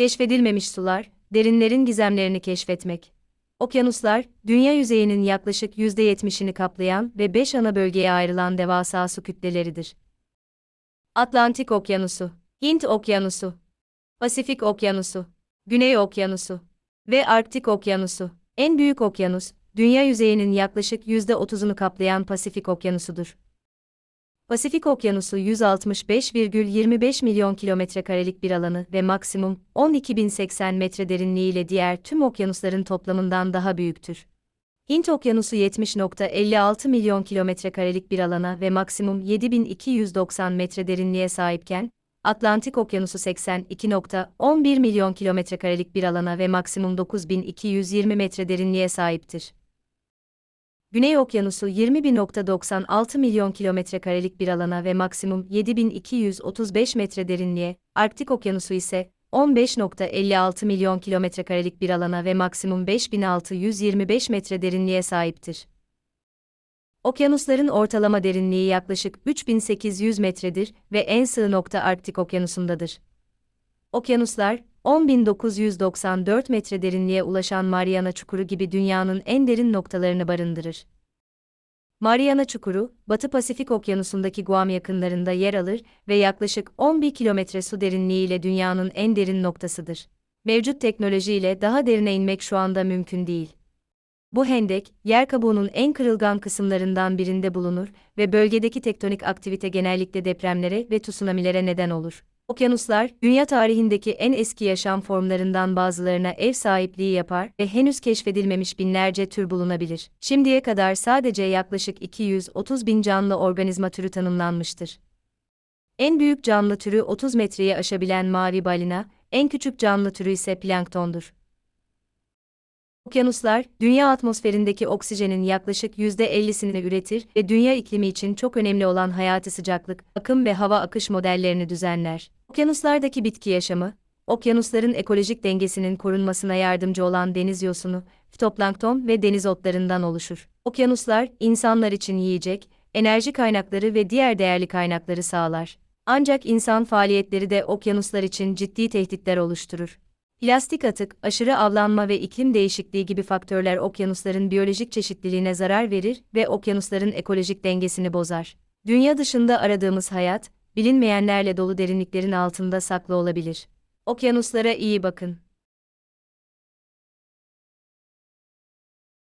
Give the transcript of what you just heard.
Keşfedilmemiş sular, derinlerin gizemlerini keşfetmek. Okyanuslar, dünya yüzeyinin yaklaşık %70'ini kaplayan ve 5 ana bölgeye ayrılan devasa su kütleleridir. Atlantik Okyanusu, Hint Okyanusu, Pasifik Okyanusu, Güney Okyanusu ve Arktik Okyanusu. En büyük okyanus, dünya yüzeyinin yaklaşık %30'unu kaplayan Pasifik Okyanusu'dur. Pasifik Okyanusu 165,25 milyon kilometrekarelik bir alanı ve maksimum 12.080 metre derinliğiyle diğer tüm okyanusların toplamından daha büyüktür. Hint Okyanusu 70.56 milyon kilometrekarelik bir alana ve maksimum 7290 metre derinliğe sahipken, Atlantik Okyanusu 82.11 milyon kilometrekarelik bir alana ve maksimum 9220 metre derinliğe sahiptir. Güney Okyanusu 20.96 milyon kilometrekarelik bir alana ve maksimum 7235 metre derinliğe, Arktik Okyanusu ise 15.56 milyon kilometrekarelik bir alana ve maksimum 5625 metre derinliğe sahiptir. Okyanusların ortalama derinliği yaklaşık 3800 metredir ve en sığ nokta Arktik Okyanusu'ndadır. Okyanuslar, 10.994 metre derinliğe ulaşan Mariana Çukuru gibi dünyanın en derin noktalarını barındırır. Mariana Çukuru, Batı Pasifik Okyanusu'ndaki Guam yakınlarında yer alır ve yaklaşık 11 kilometre su derinliğiyle dünyanın en derin noktasıdır. Mevcut teknolojiyle daha derine inmek şu anda mümkün değil. Bu hendek, yer kabuğunun en kırılgan kısımlarından birinde bulunur ve bölgedeki tektonik aktivite genellikle depremlere ve tsunamilere neden olur. Okyanuslar, dünya tarihindeki en eski yaşam formlarından bazılarına ev sahipliği yapar ve henüz keşfedilmemiş binlerce tür bulunabilir. Şimdiye kadar sadece yaklaşık 230 bin canlı organizma türü tanımlanmıştır. En büyük canlı türü 30 metreyi aşabilen mavi balina, en küçük canlı türü ise planktondur. Okyanuslar, dünya atmosferindeki oksijenin yaklaşık %50'sini üretir ve dünya iklimi için çok önemli olan hayati sıcaklık, akım ve hava akış modellerini düzenler. Okyanuslardaki bitki yaşamı, okyanusların ekolojik dengesinin korunmasına yardımcı olan deniz yosunu, fitoplankton ve deniz otlarından oluşur. Okyanuslar, insanlar için yiyecek, enerji kaynakları ve diğer değerli kaynakları sağlar. Ancak insan faaliyetleri de okyanuslar için ciddi tehditler oluşturur. Plastik atık, aşırı avlanma ve iklim değişikliği gibi faktörler okyanusların biyolojik çeşitliliğine zarar verir ve okyanusların ekolojik dengesini bozar. Dünya dışında aradığımız hayat, bilinmeyenlerle dolu derinliklerin altında saklı olabilir. Okyanuslara iyi bakın.